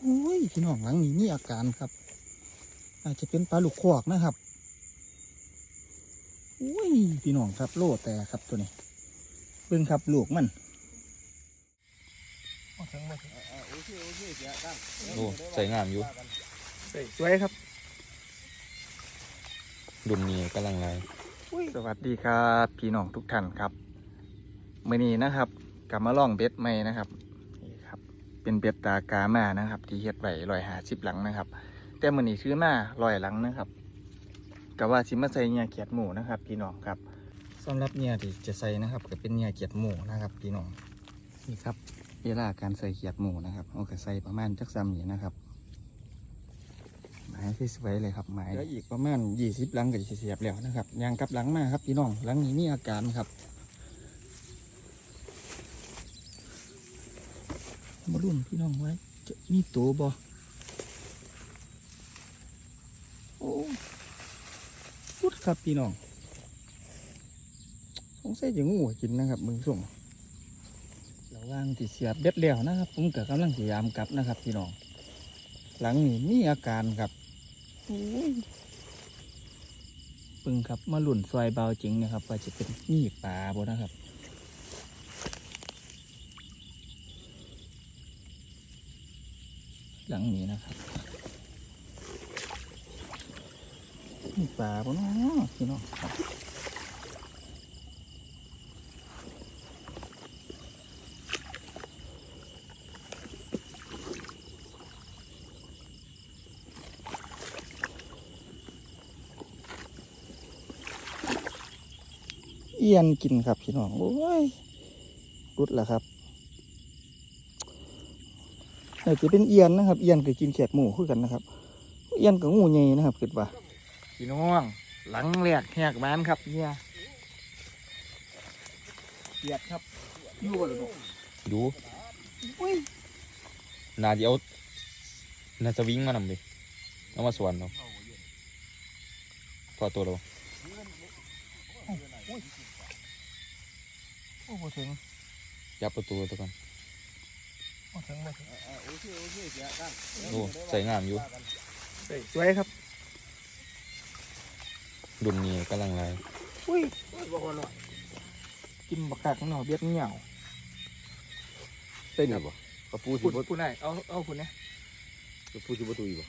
โอ้ยพี่น้องหลังนี้มีอาการครับ อาจจะเป็นปลาลูกคอกนะครับโอ้ยพี่น้องครับโลแต่ครับตัวนี้เบิ่งครับลูกมันโอเคโอเคเสียตั้งโอ้ใส่งามอยู่สวยครับ ดุมนี้กำลังไรสวัสดีครับ พี่น้องทุกท่านครับมื่อนี้นะครับกลับมาล่องเบ็ดใหม่นะครับนี่ครับ เป็นเบ็ดตากามานะครับ ที่เฮ็ดไว้ลอยหาสิบหลังนะครับ แต่มื่อนี้ซื้อมาลอยหลังนะครับกะว่าสิมาใส่เนียเกียดหมูนะครับ พี่น้องครับสำหรับเนียที่จะใส่นะครับ ก็เป็นเนียเกียดหมูนะครับ พี่น้องนี่ครับเวลาการใส่เกียดหมูนะครับเอาก็ใส่ประมาณจักซ้ำนี้นะครับหมายที่สวยเลยครับหมายแล้วอีกประมาณยี่สิบหลังก็จะเสียบแล้วนะครับยางกลับหลังมาครับพี่น้องหลังนี้มีอาการครับ มารุ่นพี่น้องไว้ จะมีตัวบ่โอ้พุดครับพี่น้องสงสัยจะงูกินนะครับมึงส่งระหว่างที่เสียบเบ็ดแล้วนะครับ ผมก็กำลังพยายามกลับนะครับพี่น้อง หลังนี้มีอาการครับโอ้ยปึงครับมาหลุ่นซอยเบาจริงนะครับว่าจะเป็นมีปลาบ่นะครับ หลังนี้นะครับมีปลาบ่เนาะพี่น้องครับเอียนกินครับพี่น้อง โอ้ยรุดแล้วครับ น่าจะเป็นเอียนนะครับเอียนก็กินแขกหมูคือกันนะครับ เอียนกับงูใหญ่นะครับคิดว่าพี่น้องหลังแหลกแหกบ้านครับเนี่ยเกียดครับอยู่บ่ล่ะลูกดูอุ้ยนาจะเอานาจะวิ่งมานำดิเอามาสวนเราพอตัวเราโอ้โหถึงยับประตูตัวกันโอ้ ถึงบ่ถึงโอเคโอเคเสียตั้งโอ้ใส่งามอยู่สวยครับดุมนี้กำลังไรอุ้ยบ่คนหน่อยกินบักกักหน่อยเบียดเหนียวเต้นอะบ่กระปูสิพูดบ่พูดได้เอาเอาคุณเนี่ยกระปูสิบ่ตุยบ่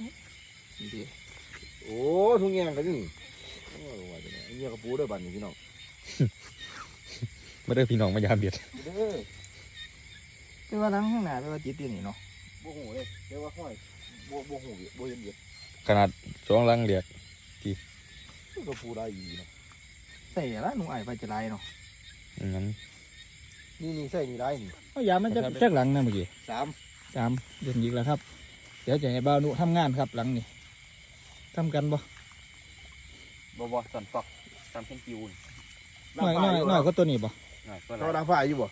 ดีโอ้ทุ่งแงกันนี่โอ้ว่าจังได๋อันนี้กระปูเด้อบัดนี้พี่น้องไม่ได้พี่น้องมายามเบียดเด้อ แต่ว่าหลังข้างหน้าแปลว่าติดอยู่นี่เนาะบ่ฮู้เลยเดี๋ยวว่าห้อยบ่บ่ฮู้บ่เห็นเดียขนาดช่วงล่างเลียดกระปูได้อีเนาะใส่ละหนูไอ้ไปจะไรเนาะอย่างนั้นนี่นี่ใส่นี่ได้นี่เอายามันจะจักหลังนะเมื่อกี้สามสามเดือนยิกแล้วครับ เดี๋ยวจะให้บ่าวหนุทำงานครับหลังนี้ทำกันบ่บ่บ่สันฟักสันเป็นกิวหน่อยหน่อยหน่อยก็ตัวนี้บ่เราดังฟ้าอยู่บ่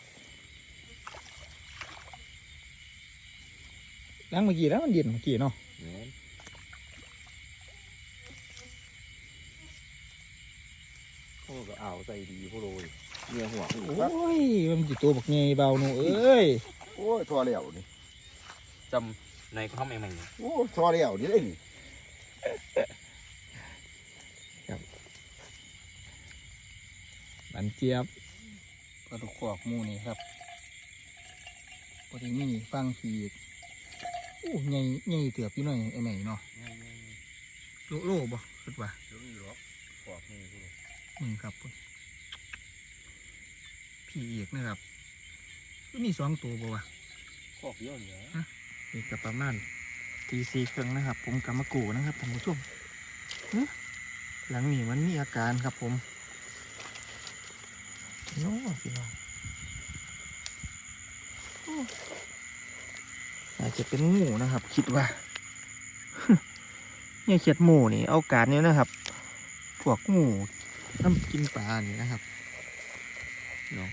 หลังเมื่อกี้แล้วมันเย็นเมื่อกี้เนาะโอ้ก็เอาใส่ดีผู้โรยเมียหัวโอ้ยมันจิตัวบักเงยเบาหนูเอ้ยโอ้ยทอแล้วนี่จำในข้าวใหม่โอ้ทอแล้วนี่ได้นี่บันเจี๊ยบปลาดุกขวากหมูนี่ครับปลาที่นี่ฟังขีดโอ้ใหญ่ใหญ่เตือบพี่หน่อยไอ้ไหนเนาะโลโลบ่คิดว่าเดี๋ยวนี้หรอกขอบนี่ผู้โรยอืมครับพุ่นพี่เอกนะครับมีสองตัวบ่วะขอบเดียวนี่ฮะนี่กับประมาณตีสี่ครึ่งนะครับ ผมกำมากูนะครับท่านผู้ชมเอ๊ะหลังนี้มันมีอาการครับผมโน้พี่น้องโอาจจะเป็นงูนะครับ คิดว่า เนี่ยเขียดหมูนี่ เอาการนี้นะครับ พวกงูน้ำกินปลานี่นะครับเนาะ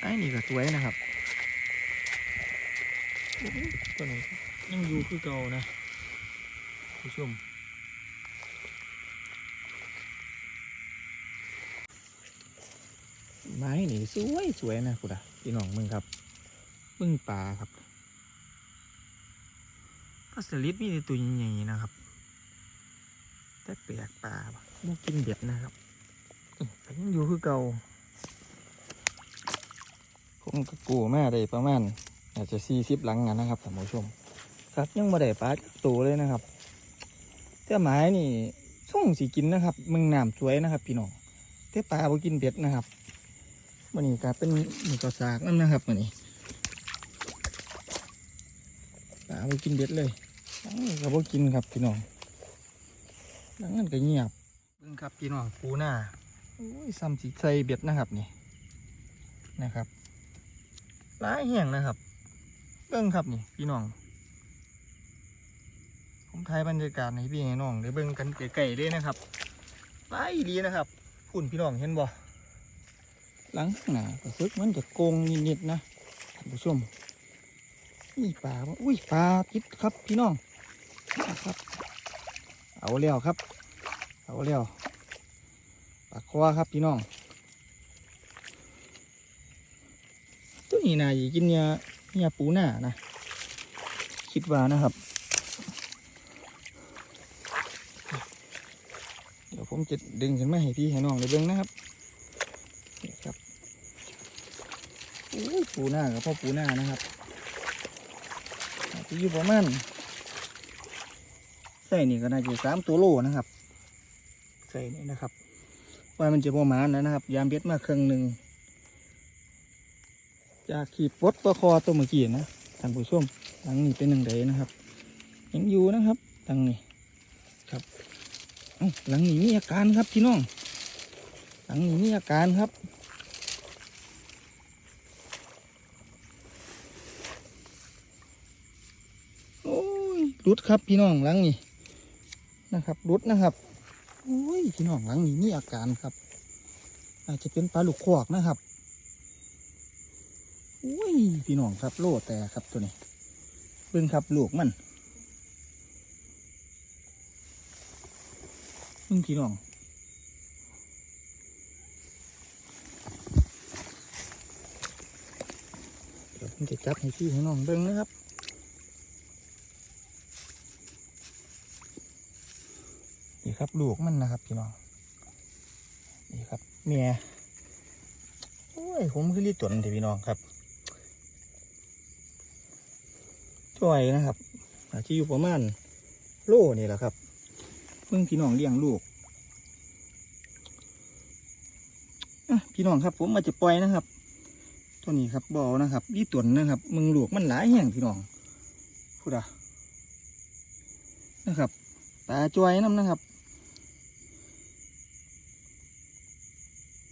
ไอ้นี่ก็สวยนะครับตัวไหนยังอยู่คือเก่านะผู้ชมไม้นี่สวยสวยนะคุณอะพี่น้องมึงครับ มึงปลาครับาสลิดมีแต่ตัวใหญ่ๆนะครับ แต่แปลกปลาบ่กินเบ็ดนะครับนี่ยังอยู่คือเก่าผมก็กูมาได้ประมาณอาจจะสี่สิบหลังนะนะครับท่านผู้ชม ครับยังมาได้ปลาตัวเลยนะครับแต่หมายนี่ส่งสีกินนะครับมึงน้ำสวยนะครับ พี่น้องแต่ปลาบ่กินเบ็ดนะครับมันนี่ก็เป็นหนี่ก็สากนั่นนะครับมันนี่ปลาบ่กินเบ็ดเลย นนี้ก็บ่กินครับพี่น้องหลังนั้นก็เงียบเบิ่งครับพี่น้องปูหน้าโอ้ยซ้ำสีใสเบ็ดนะครับนี่นะครับหลายแห่งนะครับเบิ่งครับนี่พี่น้องผมถ่ายบรรยากาศให้พี่ให้น้องได้เบิ่งกันไกลๆเลยนะครับไปดีนะครับคุณพี่น้องเห็นบ่หลังหนาก็ซึกมันจะโกงนิดๆนะท่านผู้ชมนี่ปลาอุ้ยปลาติดครับพี่น้อง ครับเอาแล้วครับ เอาแล้วปลาคอครับพี่น้องตัวนี้น่าจะกินเนื้อเนื้อปูหน้านะ คิดว่านะครับ เดี๋ยวผมจะดึงขึ้นมาให้พี่ให้น้องได้เบิ่งนะครับครับปูหน้ากับพ่อปูหน้านะครับอาจจะอยู่ประมาณ ใส่นี่ก็น่าจะสามตัวโลนะครับ ใส่นี่นะครับ ว่ามันจะประมาณนั้นนะครับ ยามเบ็ดมาเครื่องหนึ่งจากขีดปดตัวคอตัวเมื่อกี้นะท่านผู้ชมหลังนี้เป็นหนึ่งเดนะครับยังอยู่นะครับทางนี้ครับหลังนี้มีอาการครับพี่น้องหลังนี้มีอาการครับโอ้ยรุดครับพี่น้องหลังนี้ นะครับรุดนะครับโอ้ยพี่น้องหลังนี้มีอาการครับ อาจจะเป็นปลาลูกคอกนะครับโอ้ยพี่น้องครับโลแต่ครับตัวนี้เบิ่งครับลูกมันมึงพี่น้องเดี๋ยวผมจะจับให้พี่ให้น้องเบิ้งนะครับ นี่ครับ ลูกมันนะครับพี่น้อง นี่ครับเมียโอ้ยผมคือรีดตนเถอะพี่น้องครับช่วยนะครับอาจจะอยู่ประมาณโลนี่แหละครับเพิ่งพี่น้องเลี้ยงลูกอะพี่น้องครับ ผมมาจะปล่อยนะครับ ตัวนี้ครับบอลนะครับยี่ตวนนะครับ มึงลูกมันหลายแห่งพี่น้องพูดอะนะครับตาจวยน้ำนะครับ